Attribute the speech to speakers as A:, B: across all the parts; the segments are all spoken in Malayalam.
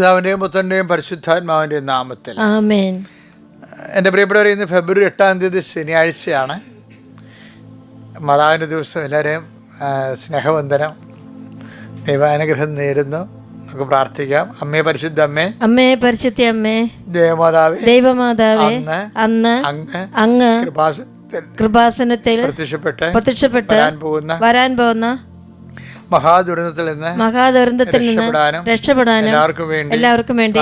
A: പിതാവിന്റെയും പുത്രന്റെയും പരിശുദ്ധാത്മാവിന്റെയും നാമത്തിൽ. എന്റെ പ്രിയപ്പെട്ടവർ ഇന്ന് ഫെബ്രുവരി എട്ടാം തീയതി ശനിയാഴ്ചയാണ്. മാതാവിന്റെ ദിവസം എല്ലാവരെയും സ്നേഹവന്ദനം. ദൈവാനുഗ്രഹം നേരുന്നു. നമുക്ക് പ്രാർത്ഥിക്കാം. അമ്മേ പരിശുദ്ധ അമ്മേ.
B: അമ്മേ പരിശുദ്ധ അമ്മേ.
A: ദേവമാതാവേ.
B: ദൈവമാതാവേ.
A: അന്ന് അങ്ങ്.
B: അങ്ങ്. കൃപാസനത്തിൽ
A: പ്രത്യക്ഷപ്പെട്ട്
B: പ്രത്യക്ഷപ്പെട്ട്
A: വരാൻ പോകുന്ന
B: വരാൻ പോകുന്ന
A: മഹാദുരന്തത്തിൽ നിന്ന്
B: മഹാദുരന്തത്തിൽ നിന്ന്
A: രക്ഷപ്പെടാനും എല്ലാവർക്കും വേണ്ടി
B: എല്ലാവർക്കും വേണ്ടി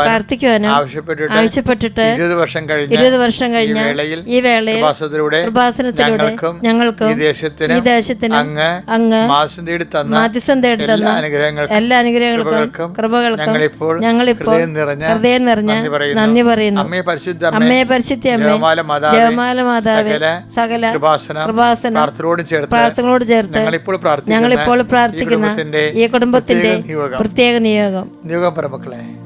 A: പ്രാർത്ഥിക്കുവാനും ആവശ്യപ്പെട്ടിട്ട്
B: ആവശ്യപ്പെട്ടിട്ട്
A: ഇരുപത് വർഷം കഴിഞ്ഞ
B: ഇരുപത് വർഷം കഴിഞ്ഞ
A: വേളയിൽ
B: ഈ വേളയിൽ
A: കൃപാസനത്തിലൂടെ ഞങ്ങൾക്കും ഈ ദേശത്തിന്
B: ഈ ദേശത്തിന്
A: അങ്ങ്
B: അങ്ങ്
A: മാസം തേടി തന്ന
B: മാധ്യസ്ഥം തേടി
A: എല്ലാ
B: തന്ന
A: അനുഗ്രഹങ്ങൾക്കും
B: എല്ലാ അനുഗ്രഹങ്ങൾക്കും
A: കൃപകൾക്കും ഞങ്ങളിപ്പോൾ
B: ഞങ്ങളിപ്പോൾ
A: ഹൃദയം നിറഞ്ഞ
B: ഹൃദയം നിറഞ്ഞ
A: നന്ദി പറയുന്നു.
B: അമ്മയെ
A: അമ്മേ പരിശുദ്ധ അമ്മേ
B: അമ്മയെ പരിശുദ്ധ അമ്മേ
A: ദേവമാല മാതാവേ സകല കൃപാസനം
B: കൃപാസനം
A: പ്രാർത്ഥനയോട് ചേർത്ത്
B: പ്രാർത്ഥനകളോട് ചേർത്ത്
A: ഞങ്ങളിപ്പോൾ പ്രാർത്ഥിക്കുന്ന
B: ഞങ്ങളിപ്പോൾ പ്രാർത്ഥിക്കുന്ന ഈ കുടുംബത്തിന്റെ
A: പ്രത്യേക നിയോഗം.
B: നിയോഗം.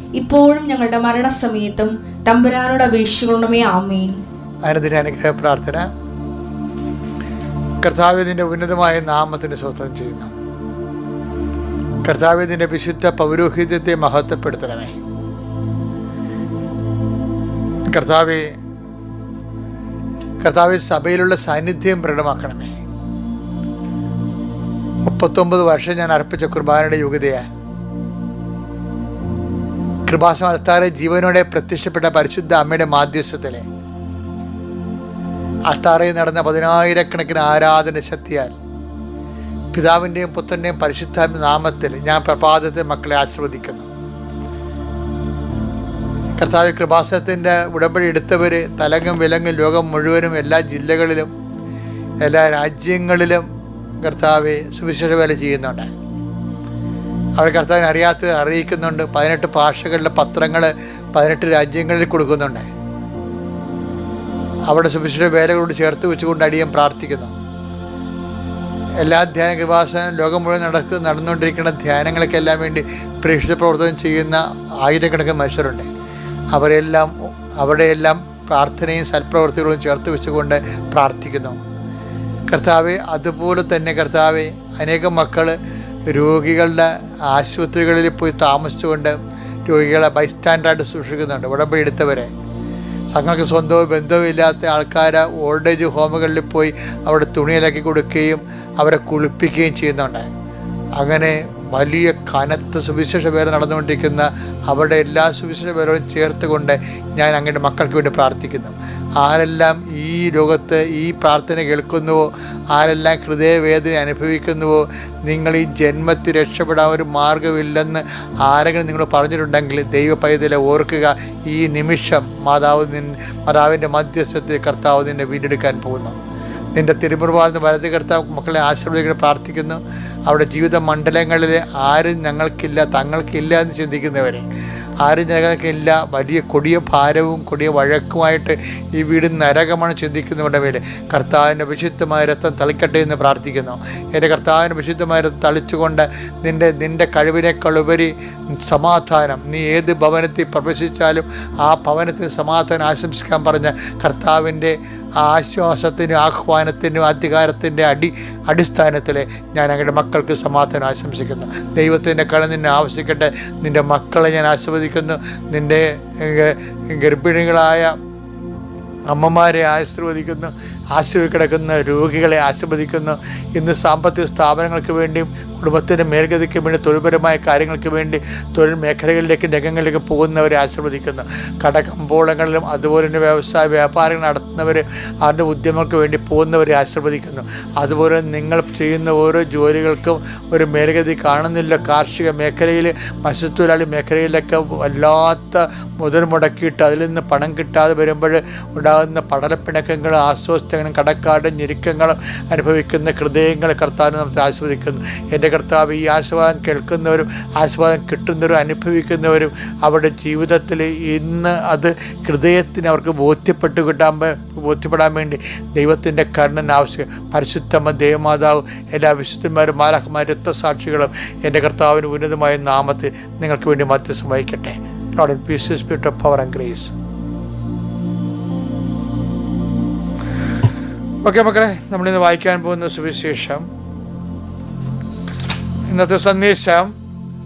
C: ഇപ്പോഴും ഞങ്ങളുടെ മരണസമയത്തും തമ്പുരാനോട് അപേക്ഷിക്കണമേ ആമേൻ.
A: അനുദിന അനുഗ്രഹ പ്രാർത്ഥന. കർത്താവിന്റെ ഉന്നതമായ നാമത്തിന് സ്വസ്ഥം ചെയ്യുന്നു. കർത്താവിന്റെ വിശുദ്ധ പൗരോഹിത്യത്തെ മഹത്വപ്പെടുത്തണമേ. കർത്താവെ കർത്താവ് സഭയിലുള്ള സാന്നിധ്യം പ്രകടമാക്കണമേ. മുപ്പത്തൊമ്പത് വർഷം ഞാൻ അർപ്പിച്ച കുർബാനയുടെ യോഗ്യതയാൽ കൃപാസം അൽത്താറെ ജീവനോടെ പ്രത്യക്ഷപ്പെട്ട പരിശുദ്ധ അമ്മയുടെ മാധ്യസ്ഥത്തിലെ അൾത്താറയിൽ നടന്ന പതിനായിരക്കണക്കിന് ആരാധന ശക്തിയാൽ പിതാവിന്റെയും പുത്രന്റെയും പരിശുദ്ധ നാമത്തിൽ ഞാൻ പ്രഭാതത്തെ മക്കളെ ആശ്രവദിക്കുന്നു കർത്താവ് കൃപാസനത്തിന്റെ ഉടമ്പടി എടുത്തവർ തലങ്ങും വിലങ്ങും ലോകം മുഴുവനും എല്ലാ ജില്ലകളിലും എല്ലാ രാജ്യങ്ങളിലും കർത്താവ് സുവിശേഷ വേല ചെയ്യുന്നുണ്ട്. അവർ കർത്താവിനെ അറിയാത്തത് അറിയിക്കുന്നുണ്ട്. പതിനെട്ട് ഭാഷകളിലെ പത്രങ്ങൾ പതിനെട്ട് രാജ്യങ്ങളിൽ കൊടുക്കുന്നുണ്ട്. അവിടെ സുവിശേഷ വേലകളോട് ചേർത്ത് വെച്ചുകൊണ്ട് അടിയൻ പ്രാർത്ഥിക്കുന്നു. എല്ലാ ധ്യാന കൃപാസനം ലോകം മുഴുവൻ നടക്കുക നടന്നുകൊണ്ടിരിക്കുന്ന ധ്യാനങ്ങൾക്കെല്ലാം വേണ്ടി പ്രേക്ഷിത പ്രവർത്തനം ചെയ്യുന്ന ആയിരക്കണക്കിന് മനുഷ്യരുണ്ട്. അവരെല്ലാം അവിടെയെല്ലാം പ്രാർത്ഥനയും സൽപ്രവർത്തികളും ചേർത്ത് വെച്ചുകൊണ്ട് പ്രാർത്ഥിക്കുന്നു. കർത്താവെ അതുപോലെ തന്നെ കർത്താവെ അനേകം മക്കൾ രോഗികളുടെ ആശുപത്രികളിൽ പോയി താമസിച്ചുകൊണ്ട് രോഗികളെ ബൈസ്റ്റാൻഡായിട്ട് സൂക്ഷിക്കുന്നുണ്ട് ഉടമ്പടി എടുത്തവരെ തങ്ങൾക്ക് സ്വന്തവും ബന്ധവും ഇല്ലാത്ത ആൾക്കാരെ ഓൾഡ് ഏജ് ഹോമുകളിൽ പോയി അവിടെ തുണിയിലാക്കി കൊടുക്കുകയും അവരെ കുളിപ്പിക്കുകയും ചെയ്യുന്നുണ്ട്. അങ്ങനെ വലിയ കനത്ത് സുവിശേഷ പേര് നടന്നുകൊണ്ടിരിക്കുന്ന അവരുടെ എല്ലാ സുവിശേഷ പേരോടും ചേർത്തുകൊണ്ട് ഞാൻ അങ്ങയുടെ മക്കൾക്ക് വേണ്ടി പ്രാർത്ഥിക്കുന്നു. ആരെല്ലാം ഈ ലോകത്ത് ഈ പ്രാർത്ഥന കേൾക്കുന്നുവോ ആരെല്ലാം ഹൃദയവേദന അനുഭവിക്കുന്നുവോ നിങ്ങൾ ഈ ജന്മത്തിൽ രക്ഷപ്പെടാൻ ഒരു മാർഗമില്ലെന്ന് ആരെങ്കിലും നിങ്ങൾ പറഞ്ഞിട്ടുണ്ടെങ്കിൽ ദൈവ പൈതലെ ഓർക്കുക ഈ നിമിഷം മാതാവ് നിൻ മാതാവിന്റെ മധ്യസ്ഥത്തിൽ കർത്താവ് നിന്നെ വീണ്ടെടുക്കാൻ പോകുന്നു. നിന്റെ തിരുമുറുവാർന്ന് വലത് കർത്താവ് മക്കളെ ആശീർവദിക്കാൻ പ്രാർത്ഥിക്കുന്നു. അവിടെ ജീവിത മണ്ഡലങ്ങളിൽ ആരും ഞങ്ങൾക്കില്ല തങ്ങൾക്കില്ല എന്ന് ചിന്തിക്കുന്നവരെ. ആരും ഞങ്ങൾക്കില്ല. വലിയ കൊടിയ ഭാരവും കൊടിയ വഴക്കുമായിട്ട് ഈ വീട് നരകമാണ് ചിന്തിക്കുന്നവരുടെ മേൽ കർത്താവിന്റെ വിശുദ്ധമായ രക്തം തളിക്കട്ടെ എന്ന് പ്രാർത്ഥിക്കുന്നു. എന്റെ കർത്താവിന്റെ വിശുദ്ധമായ രക്തം തളിച്ചുകൊണ്ട് നിന്റെ നിന്റെ കഴിവിനേക്കാൾ ഉപരി സമാധാനം. നീ ഏത് ഭവനത്തിൽ പ്രവേശിച്ചാലും ആ ഭവനത്തിന് സമാധാനം ആശംസിക്കാൻ പറഞ്ഞ കർത്താവിന്റെ ആശ്വാസത്തിനും ആഹ്വാനത്തിനും അധികാരത്തിന്റെ അടി അടിസ്ഥാനത്തിൽ ഞാൻ അങ്ങയുടെ മക്കൾക്ക് സമാധാനം ആശംസിക്കുന്നു. ദൈവത്തിന്റെ കട നിന്നെ ആവശ്യിക്കട്ടെ നിന്റെ മക്കളെ ഞാൻ ആസ്വദിക്കുന്നു നിന്റെ ഗർഭിണികളായ അമ്മമാരെ ആശീർവദിക്കുന്നു. ആശുപത്രി കിടക്കുന്ന രോഗികളെ ആശീർവദിക്കുന്നു ഇന്ന് സാമ്പത്തിക സ്ഥാപനങ്ങൾക്ക് വേണ്ടിയും കുടുംബത്തിന്റെ മേൽഗതിക്ക് വേണ്ടി തൊഴിൽപരമായ കാര്യങ്ങൾക്ക് വേണ്ടി തൊഴിൽ മേഖലകളിലേക്ക് രംഗങ്ങളിലേക്ക് പോകുന്നവരെ ആശീർവദിക്കുന്നു കടകമ്പോളങ്ങളിലും അതുപോലെ തന്നെ വ്യവസായ വ്യാപാരങ്ങൾ നടത്തുന്നവർ അവരുടെ ഉദ്യമങ്ങൾക്ക് വേണ്ടി പോകുന്നവരെ ആശീർവദിക്കുന്നു അതുപോലെ നിങ്ങൾ ചെയ്യുന്ന ഓരോ ജോലികൾക്കും ഒരു മേൽഗതി കാണുന്നില്ല. കാർഷിക മേഖലയിൽ മത്സ്യത്തൊഴിലാളി മേഖലയിലൊക്കെ വല്ലാത്ത മുതൽ മുടക്കിയിട്ട് അതിൽ നിന്ന് പണം കിട്ടാതെ വരുമ്പോൾ ഉണ്ടാകുന്ന പടലപ്പിണക്കങ്ങളും ആശ്വസ്തങ്ങളും കടക്കാടും ഞെരുക്കങ്ങളും അനുഭവിക്കുന്ന ഹൃദയങ്ങൾ കർത്താവിനെ നമുക്ക് ആസ്വദിക്കുന്നു എന്റെ കർത്താവ് ഈ ആസ്വാദം കേൾക്കുന്നവരും ആസ്വാദം കിട്ടുന്നവരും അനുഭവിക്കുന്നവരും അവരുടെ ജീവിതത്തിൽ ഇന്ന് അത് ഹൃദയത്തിന് അവർക്ക് ബോധ്യപ്പെട്ട് കിട്ടാൻ ബോധ്യപ്പെടാൻ വേണ്ടി ദൈവത്തിന്റെ കരുണൻ ആവശ്യം. പരിശുദ്ധമ്മ ദേവമാതാവ് എല്ലാ വിശുദ്ധന്മാരും മാലാഖമാരും രക്തസാക്ഷികളും എന്റെ കർത്താവിന് ഉന്നതമായ നാമത്തിൽ നിങ്ങൾക്ക് വേണ്ടി മധ്യസ്ഥം വഹിക്കട്ടെ. Lord, peace spirit of power and okay മക്കളെ നമ്മളിന്ന് വായിക്കാൻ പോകുന്ന സുവിശേഷം. ഇന്നത്തെ സന്ദേശം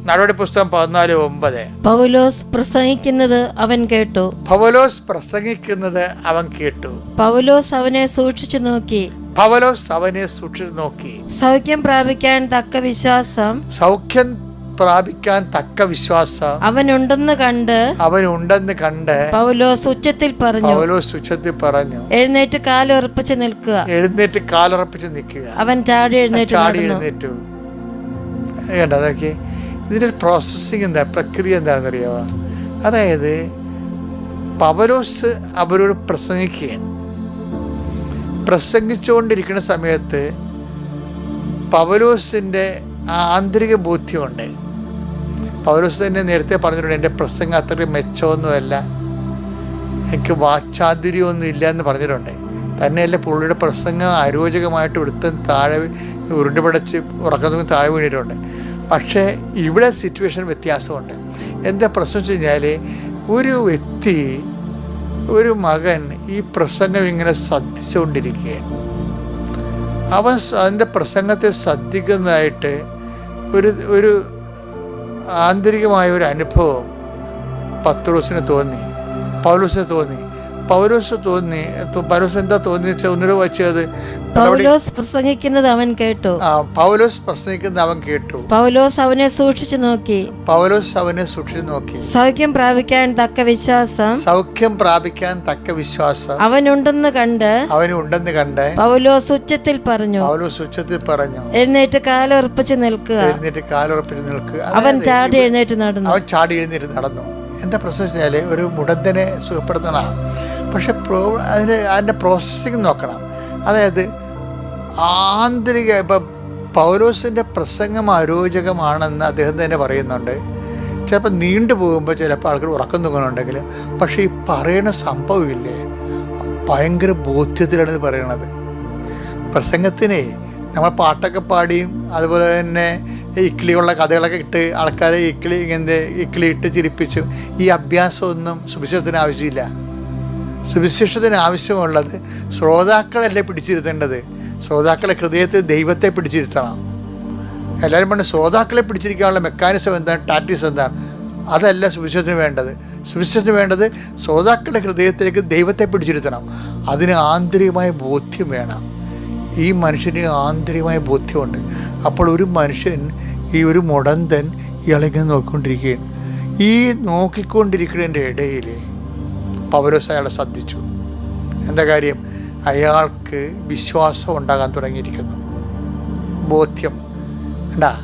A: നടപടി പുസ്തകം പതിനാല് ഒമ്പത്.
B: പൗലോസ് പ്രസംഗിക്കുന്നത് അവൻ കേട്ടു.
A: പൗലോസ് പ്രസംഗിക്കുന്നത് അവൻ കേട്ടു.
B: പൗലോസ് അവനെ സൂക്ഷിച്ചു നോക്കി.
A: പൗലോസ് അവനെ സൂക്ഷിച്ചു നോക്കി.
B: സൗഖ്യം പ്രാപിക്കാൻ തക്ക വിശ്വാസം.
A: സൗഖ്യം പ്രാപിക്കാൻ തക്ക വിശ്വാസം
B: അവനുണ്ടെന്ന് കണ്ട്
A: അവനുണ്ടെന്ന് കണ്ട്
B: പൗലോസ് ഉച്ചത്തിൽ പറഞ്ഞു
A: പൗലോസ് ഉച്ചത്തിൽ പറഞ്ഞു
B: എഴുന്നേറ്റ് കാലുറപ്പിച്ച് നിൽക്കുക.
A: എഴുന്നേറ്റ് കാലുറപ്പിച്ച് നിൽക്കുക.
B: അവൻ ചാടി എഴുന്നേറ്റ്
A: ചാടി എഴുന്നേറ്റു. കണ്ട അതൊക്കെ ഇതിന്റെ ഒരു പ്രോസസ്സിങ് എന്താ? പ്രക്രിയ എന്താണെന്ന് അറിയാമോ അതായത് പവലോസ് അവരോട് പ്രസംഗിക്കുകയാണ്. പ്രസംഗിച്ചുകൊണ്ടിരിക്കുന്ന സമയത്ത് പവലോസിന്റെ ആന്തരിക ബോധ്യമുണ്ട്. പൗലോസ് തന്നെ നേരത്തെ പറഞ്ഞിട്ടുണ്ട് എന്റെ പ്രസംഗം അത്രയും മെച്ചമൊന്നുമല്ല. എനിക്ക് വാക്ചാതുര്യമൊന്നും ഇല്ല എന്ന് പറഞ്ഞിട്ടുണ്ട്. തന്നെയല്ല പുള്ളിയുടെ പ്രസംഗം അരോചകമായിട്ട് എടുത്ത് താഴെ ഉരുണ്ടുപടച്ച് ഉറക്കത്തു താഴെ വീണിട്ടുണ്ട്. പക്ഷേ ഇവിടെ സിറ്റുവേഷൻ വ്യത്യാസമുണ്ട്. എന്താ പ്രശ്നം വെച്ച് കഴിഞ്ഞാൽ ഒരു വ്യക്തി ഒരു മകൻ ഈ പ്രസംഗം ഇങ്ങനെ ശ്രദ്ധിച്ചുകൊണ്ടിരിക്കുകയാണ്. അവൻ അതിന്റെ പ്രസംഗത്തെ ശ്രദ്ധിക്കുന്നതായിട്ട് ഒരു ഒരു ആന്തരികമായ ഒരു അനുഭവം പത്രോസിന് തോന്നി പൗലോസിന് തോന്നി. പൗലോസ് തോന്നി പൗലോസ് എന്താ തോന്നി വെച്ചാൽ ഒന്നുകൂടെ വായിച്ചത് നടപടി
B: പൗലോസ് പ്രസംഗിക്കുന്നത് അവൻ കേട്ടു.
A: പൗലോസ് പ്രസംഗിക്കുന്നത് അവൻ കേട്ടു.
B: പൗലോസ് അവനെ സൂക്ഷിച്ചു നോക്കി.
A: പൗലോസ് അവനെ സൂക്ഷിച്ചു നോക്കി.
B: സൗഖ്യം പ്രാപിക്കാൻ തക്ക വിശ്വാസം.
A: സൗഖ്യം പ്രാപിക്കാൻ തക്ക വിശ്വാസം.
B: അവനുണ്ടെന്ന് കണ്ട്
A: അവനുണ്ടെന്ന് കണ്ട്
B: പൗലോസ് ഉച്ചത്തിൽ പറഞ്ഞു.
A: പൗലോസ് ഉച്ചത്തിൽ പറഞ്ഞു.
B: എഴുന്നേറ്റ് കാലുറപ്പിച്ച് നിൽക്കുക.
A: എഴുന്നേറ്റ് കാലുറപ്പിച്ച് നിൽക്കുക.
B: അവൻ ചാടി എഴുന്നേറ്റ് നടന്നു.
A: അവൻ ചാടി എഴുന്നേറ്റ് നടന്നു. എന്താ പ്രശ്നം വെച്ചാൽ ഒരു മുടന്തനെ സുഖപ്പെടുത്തണം പക്ഷെ പ്രോ അതിന് അതിന്റെ പ്രോസസ്സിങ് നോക്കണം. അതായത് ആന്തരിക ഇപ്പം പൗലോസിന്റെ പ്രസംഗം അരോചകമാണെന്ന് അദ്ദേഹം തന്നെ പറയുന്നുണ്ട്. ചിലപ്പോൾ നീണ്ടു പോകുമ്പോൾ ചിലപ്പോൾ ആൾക്കാർ ഉറക്കം തൂങ്ങുന്നുണ്ടെങ്കിൽ പക്ഷേ ഈ പറയണ സംഭവമില്ലേ? ഭയങ്കര ബോധ്യത്തിലാണ് ഇത് പറയണത്. പ്രസംഗത്തിനെ നമ്മൾ പാട്ടൊക്കെ പാടിയും അതുപോലെ തന്നെ ഇക്കിളിയുള്ള കഥകളൊക്കെ ഇട്ട് ആൾക്കാരെ ഇക്കിളി ഇങ്ങനെ ഇക്കിളി ഇട്ട് ചിരിപ്പിച്ചും. ഈ അഭ്യാസമൊന്നും സുവിശേഷത്തിന് ആവശ്യമില്ല. സുവിശേഷത്തിന് ആവശ്യമുള്ളത് ശ്രോതാക്കളല്ലേ പിടിച്ചിരുത്തേണ്ടത്. ശ്രോതാക്കളെ ഹൃദയത്തിൽ ദൈവത്തെ പിടിച്ചിരുത്തണം. എല്ലാവരും പറഞ്ഞു ശ്രോതാക്കളെ പിടിച്ചിരിക്കാനുള്ള മെക്കാനിസം എന്താണ്? ടാറ്റിസ് എന്താണ്? അതല്ല സുവിശേഷത്തിന് വേണ്ടത്. സുവിശേഷത്തിന് വേണ്ടത് ശ്രോതാക്കളുടെ ഹൃദയത്തിലേക്ക് ദൈവത്തെ പിടിച്ചിരുത്തണം. അതിന് ആന്തരികമായ ബോധ്യം വേണം. ഈ മനുഷ്യന് ആന്തരികമായ ബോധ്യമുണ്ട്. അപ്പോൾ ഒരു മനുഷ്യൻ ഈ ഒരു മുടന്തൻ ഇളകി നോക്കിക്കൊണ്ടിരിക്കുകയാണ്. ഈ നോക്കിക്കൊണ്ടിരിക്കുന്നതിന്റെ ഇടയിൽ പൗരസ അയാളെ ശ്രദ്ധിച്ചു. എന്താ കാര്യം? അയാൾക്ക് വിശ്വാസം ഉണ്ടാകാൻ തുടങ്ങിയിരിക്കുന്നു. ബോധ്യം. ഉണ്ടാ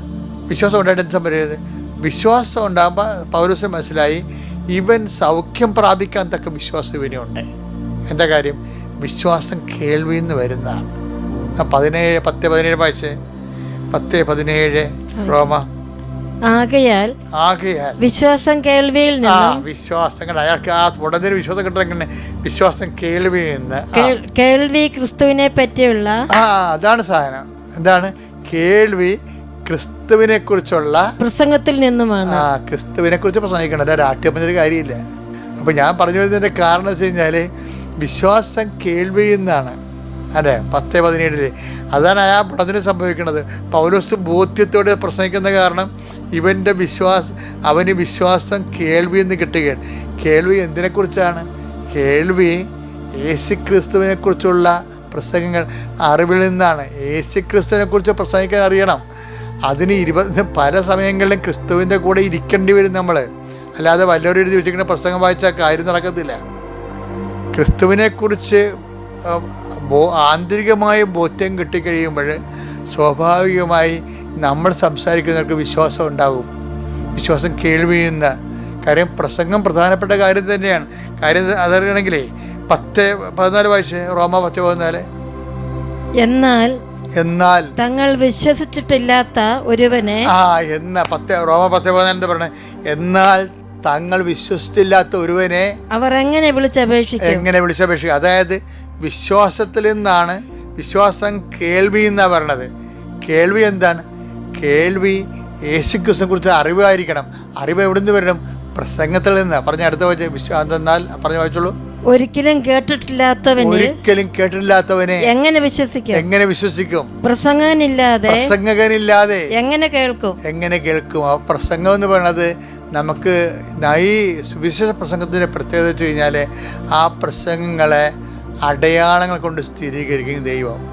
A: വിശ്വാസം ഉണ്ടായിട്ട് എന്ത് സംഭവിച്ചത് വിശ്വാസം ഉണ്ടാകുമ്പോൾ പൗരസ്യം മനസ്സിലായി ഇവൻ സൗഖ്യം പ്രാപിക്കാൻ തക്ക വിശ്വാസം ഇവനുണ്ട്. എന്താ കാര്യം? വിശ്വാസം കേൾവിയിൽ നിന്ന് വരുന്നതാണ് പതിനേഴ് പത്ത് പതിനേഴ് വായിച്ച്? പത്ത് പതിനേഴ് റോമ?
B: ആകയാൽ
A: ആകയാൽ.
B: വിശ്വാസം കേൾവിയിൽ
A: ആ
B: നിന്നും
A: വിശ്വാസങ്ങൾ. അയാൾക്ക് ആ ഉടനെ വിശ്വാസം കിട്ടണമെങ്കിൽ വിശ്വാസം കേൾവിയിൽ നിന്ന്.
B: കേൾവി ക്രിസ്തുവിനെ പറ്റിയുള്ള
A: ആ അതാണ് സാധനം. എന്താണ്? കേൾവി ക്രിസ്തുവിനെ കുറിച്ചുള്ള
B: പ്രസംഗത്തിൽ നിന്നുമാണ്.
A: ആ ക്രിസ്തുവിനെ കുറിച്ച് പ്രസംഗിക്കണം. അല്ല രാഷ്ട്രീയം കാര്യമില്ല. അപ്പം ഞാൻ പറഞ്ഞു വരുന്നതിന്റെ കാരണം വെച്ച് കഴിഞ്ഞാൽ വിശ്വാസം കേൾവിയിൽ നിന്നാണ്. അല്ലേ? പത്ത് പതിനേഴിൽ. അതാണ് ആ പടത്തിന് സംഭവിക്കുന്നത്. പൗലോസ് ബോധ്യത്തോടെ പ്രസംഗിക്കുന്ന കാരണം ഇവന്റെ വിശ്വാസ അവന് വിശ്വാസം കേൾവി എന്ന് കിട്ടുകയാണ്. കേൾവി എന്തിനെക്കുറിച്ചാണ്? കേൾവി യേശു ക്രിസ്തുവിനെ കുറിച്ചുള്ള പ്രസംഗങ്ങൾ അറിവിൽ നിന്നാണ്. യേശു ക്രിസ്തുവിനെ കുറിച്ച് പ്രസംഗിക്കാൻ അറിയണം. അതിന് ഇരുപത് പല സമയങ്ങളിലും ക്രിസ്തുവിന്റെ കൂടെ ഇരിക്കേണ്ടി വരും നമ്മൾ അല്ലാതെ വല്ലവരും എഴുതി വെച്ചിരിക്കുന്ന പ്രസംഗം വായിച്ചാൽ കാര്യം നടക്കത്തില്ല. ക്രിസ്തുവിനെക്കുറിച്ച് ബോ ആന്തരികമായ ബോധ്യം കിട്ടിക്കഴിയുമ്പോൾ സ്വാഭാവികമായി നമ്മൾ സംസാരിക്കുന്നവർക്ക് വിശ്വാസം ഉണ്ടാകും. വിശ്വാസം കേൾവിയുന്ന കാര്യം പ്രസംഗം പ്രധാനപ്പെട്ട കാര്യം തന്നെയാണ്. കാര്യം അതറിയണമെങ്കിലേ പത്ത് പതിനാല് വയസ്സ് റോമ പത്ത് പതിനാല്.
B: എന്നാൽ
A: എന്നാൽ
B: തങ്ങൾ വിശ്വസിച്ചിട്ടില്ലാത്ത ഒരുവനെ
A: ആ എന്ന പത്ത് റോമ പത്ത് പതിനാല് എന്താ പറയണേ? എന്നാൽ തങ്ങൾ വിശ്വസിച്ചില്ലാത്ത ഒരുവനെ
B: അവർ എങ്ങനെ വിളിച്ചപേക്ഷിക്കും?
A: എങ്ങനെ വിളിച്ചപേക്ഷിക്കും? അതായത് വിശ്വാസത്തിൽ നിന്നാണ് വിശ്വാസം കേൾവി എന്നാണ് പറയണത്. കേൾവി എന്താണ്? കേൾവി യേശുക്രിസ്തുവിനെ കുറിച്ച് അറിവായിരിക്കണം. അറിവ് എവിടെ നിന്ന് വരണം? പ്രസംഗത്തിൽ നിന്ന്. പറഞ്ഞ അടുത്ത വെച്ച് വിശ്വാസം എന്തെന്നാൽ പറഞ്ഞു വായിച്ചോളൂ
B: ഒരിക്കലും കേട്ടിട്ടില്ലാത്തവന്
A: ഒരിക്കലും കേട്ടിട്ടില്ലാത്തവനെ
B: എങ്ങനെ വിശ്വസിക്കും?
A: എങ്ങനെ വിശ്വസിക്കും?
B: പ്രസംഗനില്ലാതെ
A: പ്രസംഗകനില്ലാതെ
B: എങ്ങനെ കേൾക്കും?
A: എങ്ങനെ കേൾക്കും? ആ പ്രസംഗം എന്ന് പറയുന്നത് നമുക്ക് ഈ സുവിശേഷ പ്രസംഗത്തിന്റെ പ്രത്യേകത വെച്ച് കഴിഞ്ഞാൽ ആ പ്രസംഗങ്ങളെ അടയാളങ്ങൾ കൊണ്ട് സ്ഥിരീകരിക്കും ദൈവം.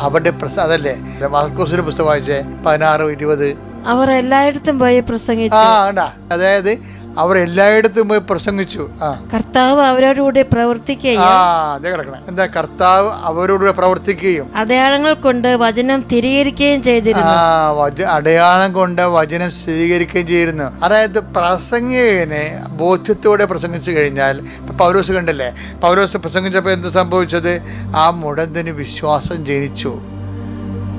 A: അവരുടെ പ്രസ അതല്ലേ മാർക്കോസിന്റെ പുസ്തകം വായിച്ചേ? പതിനാറ് ഇരുപത്.
B: അവർ എല്ലായിടത്തും പോയി പ്രസംഗിച്ചു.
A: ആ അതായത് അവർ എല്ലായിടത്തും പോയി പ്രസംഗിച്ചു. ആ.
B: കർത്താവ് അവരോടുകൂടെ പ്രവർത്തിക്കുകയും
A: ആ അതേ കിടക്കണം. എന്താ കർത്താവ് അവരോട് പ്രവർത്തിക്കുകയും.
B: അടയാളങ്ങൾ കൊണ്ട് വചനം സ്ഥിരീകരിക്കുകയും ചെയ്തിരുന്നു.
A: ആ വച അടയാളം കൊണ്ട് വചനം സ്വീകരിക്കുകയും ചെയ്യുന്നു അതായത് പ്രസംഗികനെ ബോധ്യത്തോടെ പ്രസംഗിച്ചു കഴിഞ്ഞാൽ ഇപ്പൊ പൗലോസ് കണ്ടല്ലേ? പൗലോസ് പ്രസംഗിച്ചപ്പോൾ എന്ത് സംഭവിച്ചത്? ആ മുടന്തിന് വിശ്വാസം ജനിച്ചു.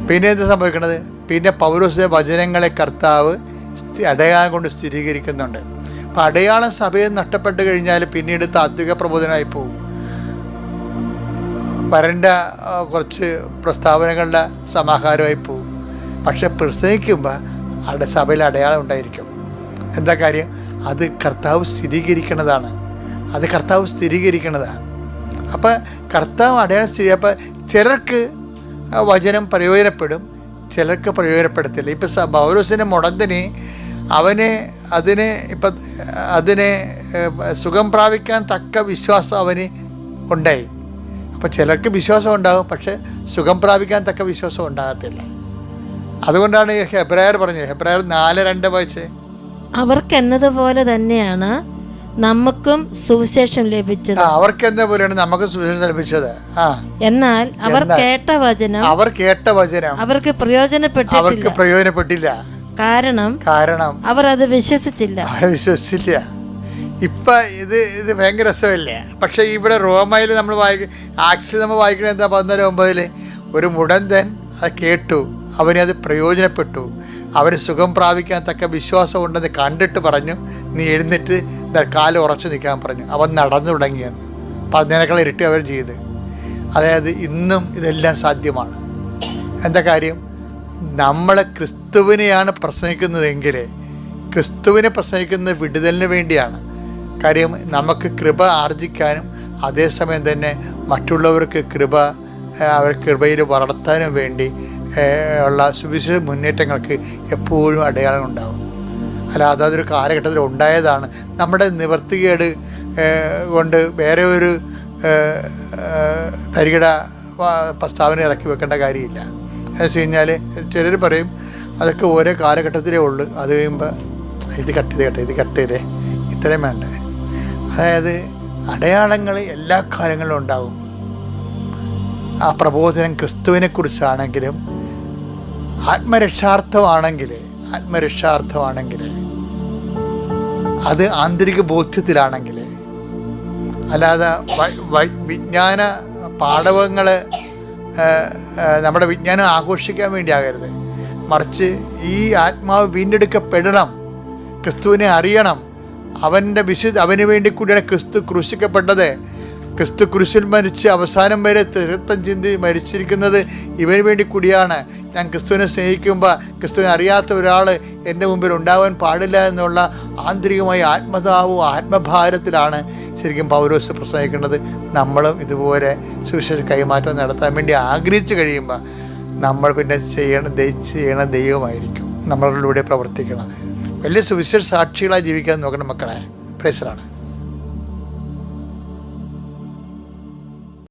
A: പിന്നെ എന്ത് സംഭവിക്കണത്? പിന്നെ പൗരോസിന്റെ വചനങ്ങളെ കർത്താവ് സ്ഥി- അടയാളം കൊണ്ട് സ്ഥിരീകരിക്കുന്നുണ്ട്. അപ്പം അടയാളം സഭയിൽ നഷ്ടപ്പെട്ട് കഴിഞ്ഞാൽ പിന്നീട് താത്വിക പ്രബോധനമായി പോകും. വരണ്ട കുറച്ച് പ്രസ്താവനകളുടെ സമാഹാരമായി പോകും. പക്ഷെ പ്രസംഗിക്കുമ്പോൾ അവിടെ സഭയിൽ അടയാളം ഉണ്ടായിരിക്കും. എന്താ കാര്യം? അത് കർത്താവ് സ്ഥിരീകരിക്കുന്നതാണ് അത് കർത്താവ് സ്ഥിരീകരിക്കുന്നതാണ് അപ്പം കർത്താവ് അടയാളം സ്ഥിതി അപ്പം ചിലർക്ക് വചനം പ്രയോജനപ്പെടും ചിലർക്ക് പ്രയോജനപ്പെടത്തില്ല. ഇപ്പം സ പൗലോസിന്റെ മുടന്തിന് അവനെ അതിനെ ഇപ്പം അതിനെ സുഖം പ്രാപിക്കാൻ തക്ക വിശ്വാസം അവന് ഉണ്ടായി. അപ്പോൾ ചിലർക്ക് വിശ്വാസം ഉണ്ടാകും പക്ഷെ സുഖം പ്രാപിക്കാൻ തക്ക വിശ്വാസം ഉണ്ടാകത്തില്ല. അതുകൊണ്ടാണ് ഈ ഹെബ്രായർ പറഞ്ഞത് ഹെബ്രായർ നാല് രണ്ട് വായിച്ച്.
B: അവർക്ക് എന്നതുപോലെ തന്നെയാണ് നമുക്കും സുവിശേഷം ലഭിച്ചത്.
A: അവർക്ക് എന്താ പോലെയാണ് നമുക്ക് സുവിശേഷം ലഭിച്ചത്? ആ.
B: എന്നാൽ അവർ കേട്ട വചനം
A: അവർ കേട്ട വചനം
B: അവർക്ക്
A: അവർക്ക്
B: പ്രയോജനപ്പെട്ടിട്ടില്ല
A: പ്രയോജനപ്പെട്ടില്ല.
B: കാരണം
A: കാരണം
B: അവർ അത് വിശ്വസിച്ചില്ല.
A: വിശ്വസിച്ചില്ല. ഇപ്പൊ ഇത് ഇത് ഭയങ്കര രസമല്ലേ? പക്ഷെ ഇവിടെ റോമയിൽ നമ്മൾ വായിക്ക ആക്സിൽ നമ്മൾ വായിക്കണത് എന്താ? പതിനാല് ഒമ്പതിൽ ഒരു മുടന്തൻ അത് കേട്ടു. അവന് അത് പ്രയോജനപ്പെട്ടു. അവന് സുഖം പ്രാപിക്കാൻ തക്ക വിശ്വാസം ഉണ്ടെന്ന് കണ്ടിട്ട് പറഞ്ഞു. നീ എഴുന്നിട്ട് കാൽ ഉറച്ചു നിൽക്കാൻ പറഞ്ഞു. അവൻ നടന്നു തുടങ്ങിയെന്ന്. അപ്പം അതിനേക്കാൾ ഇരട്ടി അവർ ചെയ്ത്. അതായത് ഇന്നും ഇതെല്ലാം സാധ്യമാണ്. എന്താ കാര്യം? നമ്മൾ ക്രിസ്തുവിനെയാണ് പ്രസംഗിക്കുന്നതെങ്കിൽ ക്രിസ്തുവിനെ പ്രസംഗിക്കുന്നത് വിടുതലിന് വേണ്ടിയാണ്. കാര്യം നമുക്ക് കൃപ ആർജിക്കാനും അതേസമയം തന്നെ മറ്റുള്ളവർക്ക് കൃപ അവർ കൃപയിൽ വളർത്താനും വേണ്ടി ഉള്ള സുവിശേഷ മുന്നേറ്റങ്ങൾക്ക് എപ്പോഴും അടയാളം ഉണ്ടാവും. അല്ല അതൊരു കാലഘട്ടത്തിൽ ഉണ്ടായതാണ്. നമ്മുടെ നിവർത്തികേട് കൊണ്ട് വേറെ ഒരു തരികിട പ്രസ്താവന ഇറക്കി വെക്കേണ്ട കാര്യമില്ല. എന്ന് വെച്ച് കഴിഞ്ഞാൽ ചിലർ പറയും അതൊക്കെ ഓരോ കാലഘട്ടത്തിലേ ഉള്ളൂ. അത് കഴിയുമ്പോൾ ഇത് കട്ട് ചെയ്ത് കട്ട് ഇത് കട്ട് ചെയ്തേ. ഇത്രയും വേണ്ടേ. അതായത് അടയാളങ്ങൾ എല്ലാ കാലങ്ങളിലും ഉണ്ടാകും ആ പ്രബോധനം ക്രിസ്തുവിനെക്കുറിച്ചാണെങ്കിലും ആത്മരക്ഷാർത്ഥമാണെങ്കിൽ ആത്മരക്ഷാർത്ഥമാണെങ്കിൽ അത് ആന്തരിക ബോധ്യത്തിലാണെങ്കിൽ അല്ലാതെ വിജ്ഞാന പാഠവങ്ങൾ നമ്മുടെ വിജ്ഞാനം ആഘോഷിക്കാൻ വേണ്ടി ആകരുത് മറിച്ച് ഈ ആത്മാവ് വീണ്ടെടുക്കപ്പെടണം. ക്രിസ്തുവിനെ അറിയണം. അവന്റെ വിശുദ്ധ അവന് വേണ്ടി കൂടിയാണ് ക്രിസ്തു ക്രൂശിക്കപ്പെട്ടത്. ക്രിസ്തു ക്രൂശിൽ മരിച്ച് അവസാനം വരെ തീർത്ഥം ചിന്തി മരിച്ചിരിക്കുന്നത് ഇവന് വേണ്ടി കൂടിയാണ്. ഞാൻ ക്രിസ്തുവിനെ സ്നേഹിക്കുമ്പോൾ ക്രിസ്തുവിനെ അറിയാത്ത ഒരാൾ എന്റെ മുമ്പിൽ ഉണ്ടാവാൻ പാടില്ല എന്നുള്ള ആന്തരികമായ ആത്മതാവും ആത്മഭാരത്തിലാണ് ശരിക്കും പൗരോസ് പ്രസംഗിക്കേണ്ടത് നമ്മളും ഇതുപോലെ സുവിശേഷ കൈമാറ്റം നടത്താൻ വേണ്ടി ആഗ്രഹിച്ചു കഴിയുമ്പോൾ നമ്മൾ പിന്നെ ചെയ്യണ ചെയ്യണ ദൈവമായിരിക്കും. നമ്മളിലൂടെ പ്രവർത്തിക്കണത്. വലിയ സുവിശേഷ സാക്ഷികളായി ജീവിക്കാൻ നോക്കണം മക്കളെ. പ്രേസറാണ്